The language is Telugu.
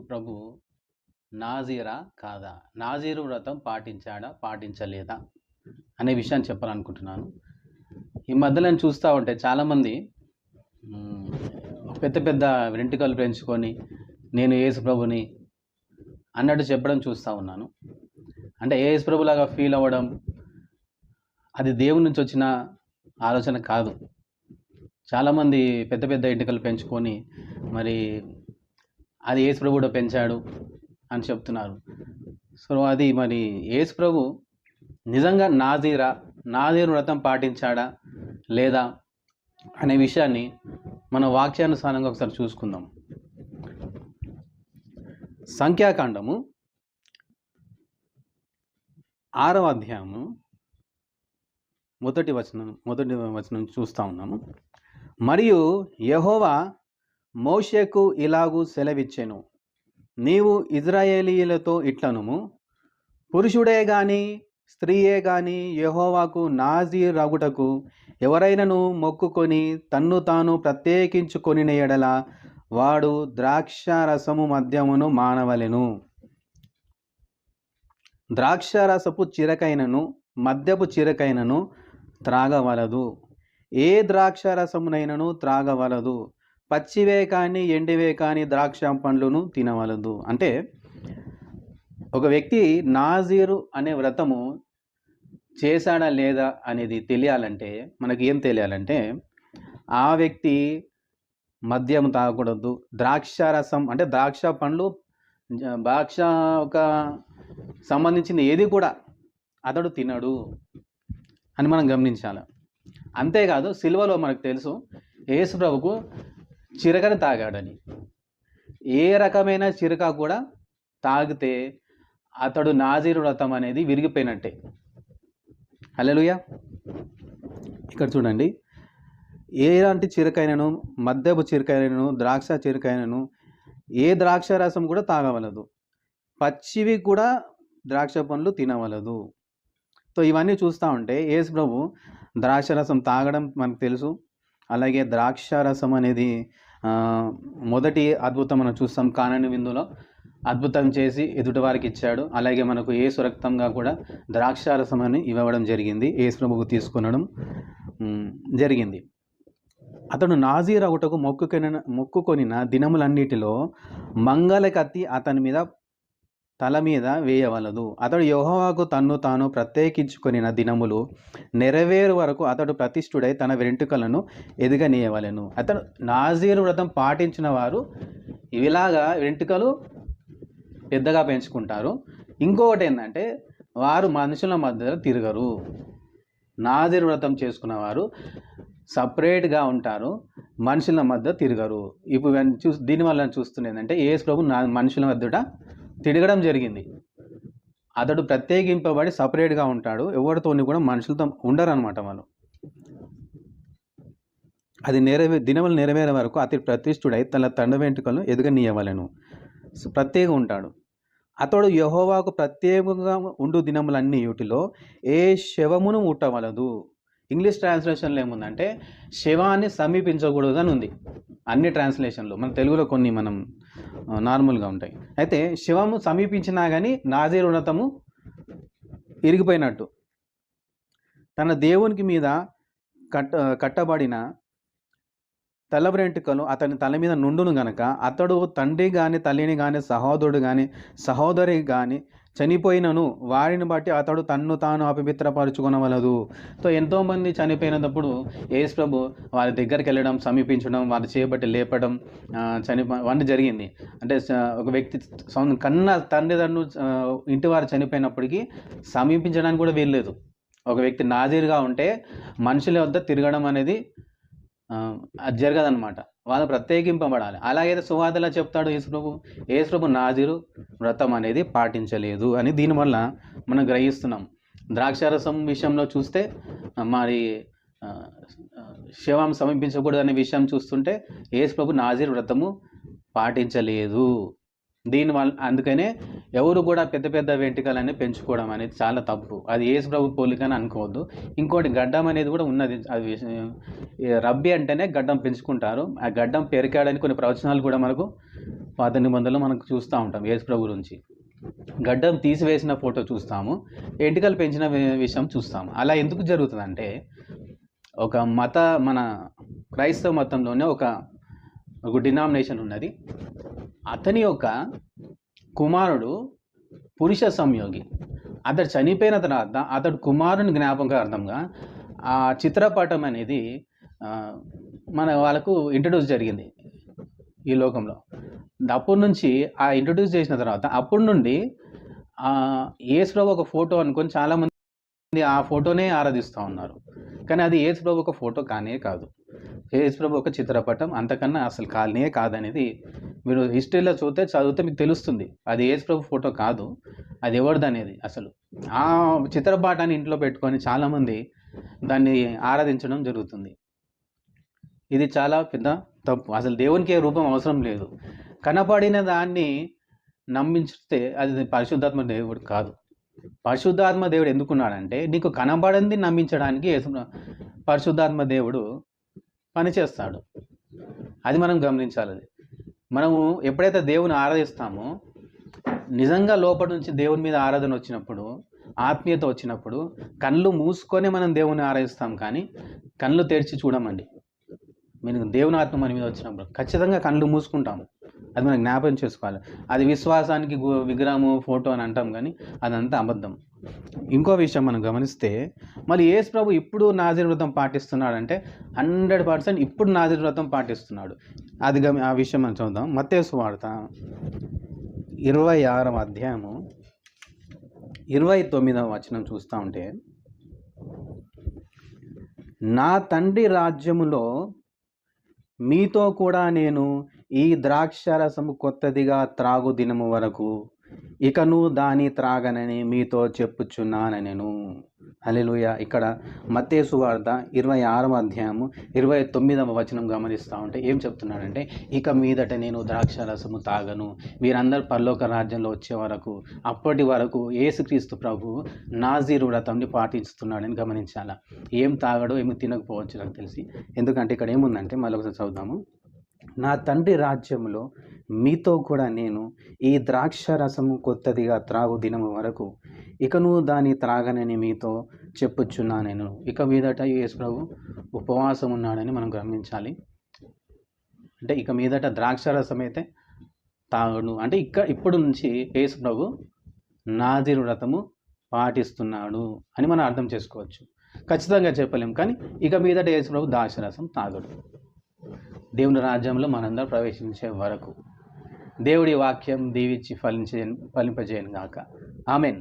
ప్రభు నాజీరా కాదా? నాజీరు వ్రతం పాటించాడా? పాటించలేదా? అనే విషయాన్ని చెప్పాలనుకుంటున్నాను. ఈ మధ్యలో నేను చూస్తూ ఉంటే చాలామంది పెద్ద పెద్ద వెంట్రుకలు పెంచుకొని నేను యేసు ప్రభుని అన్నట్టు చెప్పడం చూస్తూ ఉన్నాను. అంటే యేసు ప్రభులాగా ఫీల్ అవ్వడం అది దేవుని నుంచి వచ్చిన ఆలోచన కాదు. చాలామంది పెద్ద పెద్ద ఎంటికలు పెంచుకొని మరి అది యేసు ప్రభు కూడా పెంచాడు అని చెప్తున్నారు. సో అది మరి యేసు ప్రభు నిజంగా నాజీరా నాజీరు వ్రతం పాటించాడా లేదా అనే విషయాన్ని మన వాక్యానుసారంగా ఒకసారి చూసుకుందాం. సంఖ్యాకాండము ఆరవ అధ్యాయము మొదటి వచనం మొదటి వచనం చూస్తూ ఉన్నాము. మరియు యహోవా మోషేకు ఇలాగూ సెలవిచ్చెను నీవు ఇజ్రాయేలీలతో ఇట్లనుము పురుషుడే గాని స్త్రీయే గాని యెహోవాకు నాజీ రగుటకు ఎవరైనను మొక్కుకొని తన్ను తాను ప్రత్యేకించుకొని ఎడల వాడు ద్రాక్ష రసము మద్యమును మానవలెను. ద్రాక్ష రసపు చిరకైనను మద్యపు చిరకైనను త్రాగవలదు. ఏ ద్రాక్ష రసమునైనను త్రాగవలదు? పచ్చివే కానీ ఎండివే కానీ ద్రాక్ష పండ్లను తినవలదు. అంటే ఒక వ్యక్తి నాజీరు అనే వ్రతము చేశాడా లేదా అనేది తెలియాలంటే మనకి ఏం తెలియాలంటే ఆ వ్యక్తి మద్యం తాగకూడదు ద్రాక్ష రసం అంటే ద్రాక్ష పండ్లు ద్రాక్ష ఒక సంబంధించిన ఏది కూడా అతడు తినడు అని మనం గమనించాలి. అంతేకాదు సిల్వలో మనకు తెలుసు యేసు ప్రభుకు చిరకని తాగాడని. ఏ రకమైన చిరక కూడా తాగితే అతడు నాజీరు వ్రతం అనేది విరిగిపోయినట్టే. హల్లెలూయా. ఇక్కడ చూడండి. ఎలాంటి చిరకైనను మద్యపు చిరకైనను ద్రాక్ష చిరకైనను ఏ ద్రాక్ష రసం కూడా తాగవలదు. పచ్చివి కూడా ద్రాక్ష పండ్లు తినవలదు. సో ఇవన్నీ చూస్తూ ఉంటే యేసు ప్రభు ద్రాక్ష రసం తాగడం మనకు తెలుసు. అలాగే ద్రాక్ష రసం అనేది మొదటి అద్భుతం మనం చూస్తాం కానని విందులో. అద్భుతం చేసి ఎదుటి వారికి ఇచ్చాడు. అలాగే మనకు ఏసు రక్తంగా కూడా ద్రాక్షారసం అని ఇవ్వడం జరిగింది. ఏసు ప్రభుకు తీసుకొనడం జరిగింది. అతడు నాజీర్ ఒకటకు మొక్కుకొనిన మొక్కుకొనిన దినములన్నిటిలో మంగళ కత్తి అతని మీద తల మీద వేయవలదు. అతడు యెహోవాకు తన్ను తాను ప్రత్యేకించుకొనిన దినములు నెరవేరు వరకు అతడు ప్రతిష్ఠుడై తన వెంట్రుకలను ఎదుగనీయవలను. అతడు నాజీరు వ్రతం పాటించిన వారు ఇవిలాగా వెంట్రుకలు పెద్దగా పెంచుకుంటారు. ఇంకొకటి ఏంటంటే వారు మనుషుల మధ్య తిరగరు. నాజీరు వ్రతం చేసుకున్న వారు సపరేట్గా ఉంటారు. మనుషుల మధ్య తిరగరు. ఇప్పుడు చూసి చూ దీనివల్ల చూస్తుండేందంటే ఏంటంటే ప్రభు నా మనుషుల మధ్యట తిరగడం జరిగింది. అతడు ప్రత్యేకింపబడి సపరేట్గా ఉంటాడు. ఎవరితోని కూడా మనుషులతో ఉండరు అనమాట వాళ్ళు. అది నెరవే దినములు నెరవేరే వరకు అతి ప్రతిష్ఠుడై తన తండ వెంట్రుకలను ఎదుగనీయవలెను. ప్రత్యేకంగా ఉంటాడు. అతడు యహోవాకు ప్రత్యేకంగా ఉండు దినములన్నీ వీటిలో ఏ శవమును ముట్టవలదు. ఇంగ్లీష్ ట్రాన్స్లేషన్లో ఏముందంటే శివాన్ని సమీపించకూడదు అని ఉంది అన్ని ట్రాన్స్లేషన్లు మన తెలుగులో కొన్ని మనం నార్మల్గా ఉంటాయి. అయితే శివము సమీపించినా కానీ నాజీర్ ఉన్నతము ఇరిగిపోయినట్టు. తన దేవునికి మీద కట్ట కట్టబడిన తల అతని తల మీద నుండును గనక అతడు తండ్రి కానీ తల్లిని కానీ సహోదరుడు కానీ సహోదరి కానీ చనిపోయినను వారిని బట్టి అతడు తన్ను తాను అపవిత్రపరుచుకునవలదు. సో ఎంతోమంది చనిపోయినప్పుడు యేసు ప్రభు వారి దగ్గరికి వెళ్ళడం సమీపించడం వారి చేపట్టి లేపడం చనిపో అవన్నీ జరిగింది. అంటే ఒక వ్యక్తి కన్న తండ్రిదండ్రులు ఇంటి వారు చనిపోయినప్పటికీ సమీపించడానికి కూడా వీల్లేదు. ఒక వ్యక్తి నాజీరుగా ఉంటే మనుషుల వద్ద తిరగడం అనేది అది జరగదనమాట వాళ్ళు ప్రత్యేకింపబడాలి. అలాగైతే సువార్తలా చెప్తాడు యేసుప్రభు? యేసుప్రభు నాజీరు వ్రతం అనేది పాటించలేదు అని దీనివల్ల మనం గ్రహిస్తున్నాం. ద్రాక్షారసం విషయంలో చూస్తే మరి శవం సమీపించకూడదు అనే విషయం చూస్తుంటే యేసుప్రభు నాజీర్ వ్రతము పాటించలేదు. దీనివల్ల అందుకనే ఎవరు కూడా పెద్ద పెద్ద వెంట్రుకలన్నీ పెంచుకోవడం అనేది చాలా తప్పు. అది ఏసు ప్రభు పోలికని అనుకోవద్దు. ఇంకోటి గడ్డం అనేది కూడా ఉన్నది. అది రబ్బీ అంటేనే గడ్డం పెంచుకుంటారు. ఆ గడ్డం పెరికాడని కొన్ని ప్రవచనాలు కూడా మనకు పాత నిబంధనలు మనకు చూస్తూ ఉంటాం ఏసు ప్రభు గురించి. గడ్డం తీసివేసిన ఫోటో చూస్తాము. ఎంటికలు పెంచిన విషయం చూస్తాము. అలా ఎందుకు జరుగుతుందంటే ఒక మత మన క్రైస్తవ మతంలోనే ఒక ఒక డినామినేషన్ ఉన్నది. అతని యొక్క కుమారుడు పురుష సంయోగి. అతడు చనిపోయిన తర్వాత అతడు కుమారుని జ్ఞాపకార్థంగా ఆ చిత్రపటం అనేది మన వాళ్ళకు ఇంట్రడ్యూస్ జరిగింది ఈ లోకంలో. అప్పటి నుంచి ఆ ఇంట్రడ్యూస్ చేసిన తర్వాత అప్పటి నుండి ఆ, యేసు ఒక ఫోటో అనుకొని చాలామంది ఆ ఫోటోనే ఆరాధిస్తూ ఉన్నారు. కానీ అది ఏసుప్రభు ఒక ఫోటో కానే కాదు. ఏసుప్రభు ప్రభు ఒక చిత్రపటం అంతకన్నా అసలు కానే కాదనేది మీరు హిస్టరీలో చూస్తే చదివితే మీకు తెలుస్తుంది. అది ఏసుప్రభు ప్రభు ఫోటో కాదు. అది ఎవరిది అనేది అసలు. ఆ చిత్రపాఠాన్ని ఇంట్లో పెట్టుకొని చాలామంది దాన్ని ఆరాధించడం జరుగుతుంది. ఇది చాలా పెద్ద తప్పు. అసలు దేవునికి ఏ రూపం అవసరం లేదు. కనపడిన దాన్ని నమ్మించితే అది పరిశుద్ధాత్మ దేవుడు కాదు. పరిశుద్ధాత్మ దేవుడు ఎందుకున్నాడంటే నీకు కనబడింది నమ్మించడానికి పరిశుద్ధాత్మ దేవుడు పనిచేస్తాడు. అది మనం గమనించాలి. అది మనము ఎప్పుడైతే దేవుని ఆరాధిస్తామో నిజంగా లోపల నుంచి దేవుని మీద ఆరాధన వచ్చినప్పుడు ఆత్మీయత వచ్చినప్పుడు కళ్ళు మూసుకొని మనం దేవుని ఆరాధిస్తాం కానీ కళ్ళు తెరిచి చూడమండి. మీరు దేవుని ఆత్మ మన మీద వచ్చినప్పుడు ఖచ్చితంగా కళ్ళు మూసుకుంటాము. అది మనం జ్ఞాపకం చేసుకోవాలి. అది విశ్వాసానికి గు- విగ్రహము ఫోటో అని అంటాం కానీ అదంతా అబద్ధం. ఇంకో విషయం మనం గమనిస్తే మళ్ళీ యేసు ప్రభు ఇప్పుడు నాజీర్ వ్రతం పాటిస్తున్నాడంటే హండ్రెడ్ పర్సెంట్ ఇప్పుడు నాజీర్ వ్రతం పాటిస్తున్నాడు. అది గమ ఆ విషయం మనం చూద్దాం. మత్తేసు వార్త ఇరవై ఆరవ అధ్యాయము ఇరవై తొమ్మిదవ వచనం చూస్తూ ఉంటే నా తండ్రి రాజ్యములో మీతో కూడా నేను ఈ ద్రాక్షరసము కొత్తదిగా త్రాగు దినము వరకు ఇకను దాని త్రాగనని మీతో చెప్పుచున్నానెను నేను ఇక్కడ మత్తేసు వార్త ఇరవై ఆరవ అధ్యాయము ఇరవై తొమ్మిదవ వచనం గమనిస్తూ ఉంటే ఏం చెప్తున్నాడంటే ఇక మీదట నేను ద్రాక్షరసము తాగను. మీరందరూ పరలోక రాజ్యంలో వచ్చే వరకు అప్పటి వరకు ఏసుక్రీస్తు ప్రభు నాజీరు వ్రతంని పాటిస్తున్నాడని గమనించాల? ఏం తాగడో ఏమి తినకపోవచ్చు నాకు తెలిసి. ఎందుకంటే ఇక్కడ ఏముందంటే మళ్ళీ ఒకసారి చదువుదాము. నా తండ్రి రాజ్యంలో మీతో కూడా నేను ఈ ద్రాక్ష రసము కొత్తదిగా త్రాగు దినము వరకు ఇకను దాని త్రాగనని మీతో చెప్పుచున్నా నేను. ఇక మీదట యేసు ప్రభు ఉపవాసం ఉన్నాడని మనం గమనించాలి. అంటే ఇక మీదట ద్రాక్ష రసం అయితే తాగడు. అంటే ఇక ఇప్పుడు నుంచి యేసు ప్రభు నాదిరు వ్రతము పాటిస్తున్నాడు అని మనం అర్థం చేసుకోవచ్చు. ఖచ్చితంగా చెప్పలేం. కానీ ఇక మీదట యేసు ప్రభు ద్రాక్షరసం తాగడు. దేవుని రాజ్యంలో మనందరం ప్రవేశించే వరకు. దేవుడి వాక్యం దీవించి ఫలించే ఫలింపజేయను గాక. ఆమెన్.